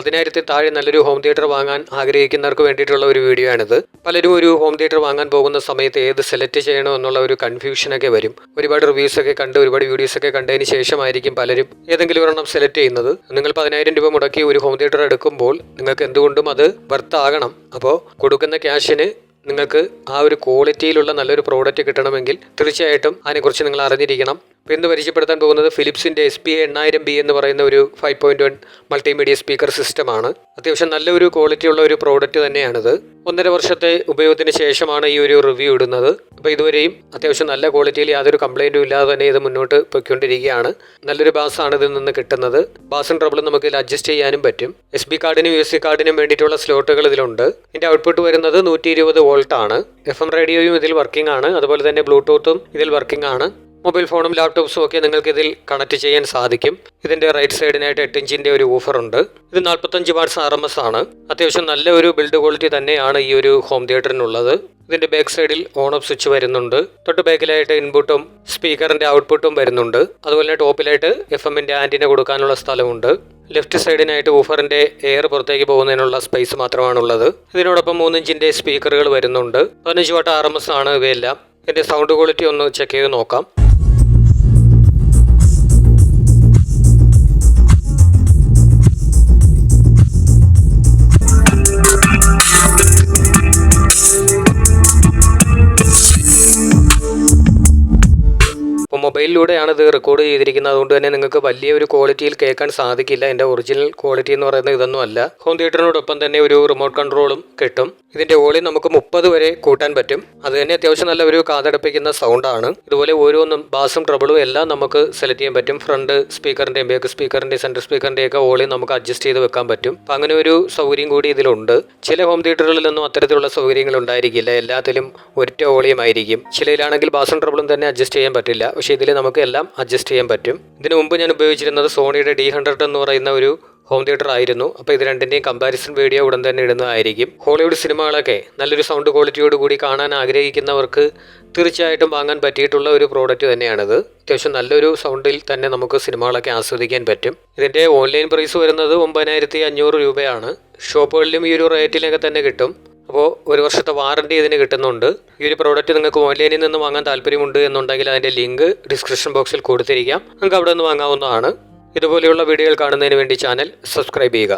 പതിനായിരത്തിൽ താഴെ നല്ലൊരു home theatre വാങ്ങാൻ ആഗ്രഹിക്കുന്നവർക്ക് വേണ്ടിയിട്ടുള്ള ഒരു വീഡിയോ ആണിത്. പലരും ഒരു ഹോം തിയേറ്റർ വാങ്ങാൻ പോകുന്ന സമയത്ത് ഏത് സെലക്ട് ചെയ്യണോ എന്നുള്ള ഒരു കൺഫ്യൂഷനൊക്കെ വരും. ഒരുപാട് റിവ്യൂസ് ഒക്കെ കണ്ട് ഒരുപാട് വീഡിയോസ് ഒക്കെ കണ്ടതിന് ശേഷമായിരിക്കും പലരും ഏതെങ്കിലും ഒരെണ്ണം സെലക്ട് ചെയ്യുന്നത്. നിങ്ങൾ പതിനായിരം രൂപ മുടക്കി ഒരു ഹോം തിയേറ്റർ എടുക്കുമ്പോൾ നിങ്ങൾക്ക് എന്തുകൊണ്ടും അത് വർത്ത് ആകണം. അപ്പോൾ കൊടുക്കുന്ന ക്യാഷിന് നിങ്ങൾക്ക് ആ ഒരു ക്വാളിറ്റിയിലുള്ള നല്ലൊരു പ്രോഡക്റ്റ് കിട്ടണമെങ്കിൽ തീർച്ചയായിട്ടും അതിനെക്കുറിച്ച് നിങ്ങൾ അറിഞ്ഞിരിക്കണം. അപ്പോൾ ഇന്ന് പരിചയപ്പെടുത്താൻ പോകുന്നത് ഫിലിപ്സിന്റെ എസ് പി എണ്ണായിരം ബി എന്ന് പറയുന്ന ഒരു five point one multimedia speaker സിസ്റ്റമാണ് അത്യാവശ്യം നല്ലൊരു ക്വാളിറ്റി ഉള്ള ഒരു പ്രോഡക്റ്റ് തന്നെയാണിത്. ഒന്നര വർഷത്തെ ഉപയോഗത്തിന് ശേഷമാണ് ഈ ഒരു റിവ്യൂ ഇടുന്നത്. അപ്പോൾ ഇതുവരെയും അത്യാവശ്യം നല്ല ക്വാളിറ്റിയിൽ യാതൊരു കംപ്ലൈന്റും ഇല്ലാതെ തന്നെ ഇത് മുന്നോട്ട് പൊയ്ക്കൊണ്ടിരിക്കുകയാണ്. നല്ലൊരു ബാസാണ് ഇതിൽ നിന്ന് കിട്ടുന്നത്. ബാസും ട്രബിളും നമുക്ക് ഇതിൽ അഡ്ജസ്റ്റ് ചെയ്യാനും പറ്റും. എസ് ബി കാർഡിനും യു എസ് സി കാർഡിനും വേണ്ടിയിട്ടുള്ള സ്ലോട്ടുകൾ ഇതിലുണ്ട്. ഇതിന്റെ ഔട്ട്പുട്ട് വരുന്നത് നൂറ്റി ഇരുപത് വോൾട്ടാണ്. എഫ് എം റേഡിയോയും ഇതിൽ വർക്കിംഗ് ആണ്. അതുപോലെ തന്നെ ബ്ലൂടൂത്തും ഇതിൽ വർക്കിംഗ് ആണ്. മൊബൈൽ ഫോണും ലാപ്ടോപ്സും ഒക്കെ നിങ്ങൾക്ക് ഇതിൽ കണക്ട് ചെയ്യാൻ സാധിക്കും. ഇതിന്റെ റൈറ്റ് സൈഡിനായിട്ട് എട്ട് ഇഞ്ചിന്റെ ഒരു ഓഫർ ഉണ്ട്. ഇത് നാൽപ്പത്തഞ്ച് വാട്ട്സ് ആർ എം എസ് ആണ്. അത്യാവശ്യം നല്ല ഒരു ബിൽഡ് ക്വാളിറ്റി തന്നെയാണ് ഈ ഒരു ഹോം തിയേറ്ററിനുള്ളത് ഇതിന്റെ ബാക്ക് സൈഡിൽ ഓൺ ഓഫ് സ്വിച്ച് വരുന്നുണ്ട്. തൊട്ട് ബാക്കിലായിട്ട് ഇൻപുട്ടും സ്പീക്കറിന്റെ ഔട്ട്പുട്ടും വരുന്നുണ്ട്. അതുപോലെ തന്നെ ടോപ്പിലായിട്ട് എഫ് എമ്മിന്റെ ആന്റിന കൊടുക്കാനുള്ള സ്ഥലമുണ്ട്. ലെഫ്റ്റ് സൈഡിനായിട്ട് ഊഫറിന്റെ എയർ പുറത്തേക്ക് പോകുന്നതിനുള്ള സ്പേസ് മാത്രമാണുള്ളത്. ഇതിനോടൊപ്പം മൂന്നിഞ്ചിന്റെ സ്പീക്കറുകൾ വരുന്നുണ്ട്. പതിനഞ്ച് വാട്ട് ആർ എം എസ് ആണ് ഇവയെല്ലാം. ഇതിന്റെ സൗണ്ട് ക്വാളിറ്റി ഒന്ന് ചെക്ക് ചെയ്ത് നോക്കാം. മൊബൈലിലൂടെയാണ് ഇത് റെക്കോർഡ് ചെയ്തിരിക്കുന്നത്. അതുകൊണ്ട് തന്നെ നിങ്ങൾക്ക് വലിയ ഒരു ക്വാളിറ്റിയിൽ കേൾക്കാൻ സാധിക്കില്ല. എന്റെ ഒറിജിനൽ ക്വാളിറ്റി എന്ന് പറയുന്നത് ഇതൊന്നും അല്ല. ഹോം തിയേറ്ററിനോടൊപ്പം തന്നെ ഒരു റിമോട്ട് കൺട്രോളും കിട്ടും. ഇതിന്റെ വോളിയം നമുക്ക് മുപ്പത് വരെ കൂട്ടാൻ പറ്റും. അത് തന്നെ അത്യാവശ്യം നല്ല ഒരു കാതടപ്പിക്കുന്ന സൗണ്ടാണ് ഇതുപോലെ ഓരോന്നും ബാസും ട്രബിളും എല്ലാം നമുക്ക് സെലക്ട് ചെയ്യാൻ പറ്റും. ഫ്രണ്ട് സ്പീക്കറിന്റെയും ബാക്ക് സ്പീക്കറിന്റെയും സെന്റർ സ്പീക്കറിന്റെയും ഒക്കെ വോളിയം നമുക്ക് അഡ്ജസ്റ്റ് ചെയ്ത് വെക്കാൻ പറ്റും. അപ്പം അങ്ങനെ ഒരു സൗകര്യം കൂടി ഇതിലുണ്ട്. ചില ഹോം തിയേറ്ററുകളിലൊന്നും അത്തരത്തിലുള്ള സൗകര്യങ്ങൾ ഉണ്ടായിരിക്കില്ല. എല്ലാത്തിലും ഒറ്റ വോളിയം ആയിരിക്കും. ചിലയിലാണെങ്കിൽ ബാസും ട്രബിളും തന്നെ അഡ്ജസ്റ്റ് ചെയ്യാൻ പറ്റില്ല. പക്ഷേ ഇതിൽ നമുക്ക് എല്ലാം അഡ്ജസ്റ്റ് ചെയ്യാൻ പറ്റും. ഇതിനു മുമ്പ് ഞാൻ ഉപയോഗിച്ചിരുന്നത് സോണിയുടെ ഡി ഹൺഡ്രഡ് എന്ന് പറയുന്ന ഒരു ഹോം തിയേറ്റർ ആയിരുന്നു. അപ്പോൾ ഇത് രണ്ടിന്റെയും കമ്പാരിസൺ വീഡിയോ ഉടൻ തന്നെ ഇടുന്നതായിരിക്കും. ഹോളിവുഡ് സിനിമകളൊക്കെ നല്ലൊരു സൗണ്ട് ക്വാളിറ്റിയോട് കൂടി കാണാൻ ആഗ്രഹിക്കുന്നവർക്ക് തീർച്ചയായിട്ടും വാങ്ങാൻ പറ്റിയിട്ടുള്ള ഒരു പ്രോഡക്റ്റ് തന്നെയാണിത്. അത്യാവശ്യം നല്ലൊരു സൗണ്ടിൽ തന്നെ നമുക്ക് സിനിമകളൊക്കെ ആസ്വദിക്കാൻ പറ്റും. ഇതിന്റെ ഓൺലൈൻ പ്രൈസ് വരുന്നത് ഒമ്പതിനായിരത്തി അഞ്ഞൂറ് രൂപയാണ്. ഷോപ്പുകളിലും ഈ ഒരു റേറ്റിലൊക്കെ തന്നെ കിട്ടും. അപ്പോൾ ഒരു വർഷത്തെ വാറണ്ടി ഇതിന് കിട്ടുന്നുണ്ട്. ഈ ഒരു പ്രോഡക്റ്റ് നിങ്ങൾക്ക് ഓൺലൈനിൽ നിന്ന് വാങ്ങാൻ താല്പര്യമുണ്ട് എന്നുണ്ടെങ്കിൽ അതിന്റെ ലിങ്ക് ഡിസ്ക്രിപ്ഷൻ ബോക്സിൽ കൊടുത്തിരിക്കാം. നിങ്ങൾക്ക് അവിടെ നിന്ന് വാങ്ങാവുന്നതാണ്. ഇതുപോലെയുള്ള വീഡിയോകൾ കാണുന്നതിന് വേണ്ടി ചാനൽ സബ്സ്ക്രൈബ് ചെയ്യുക.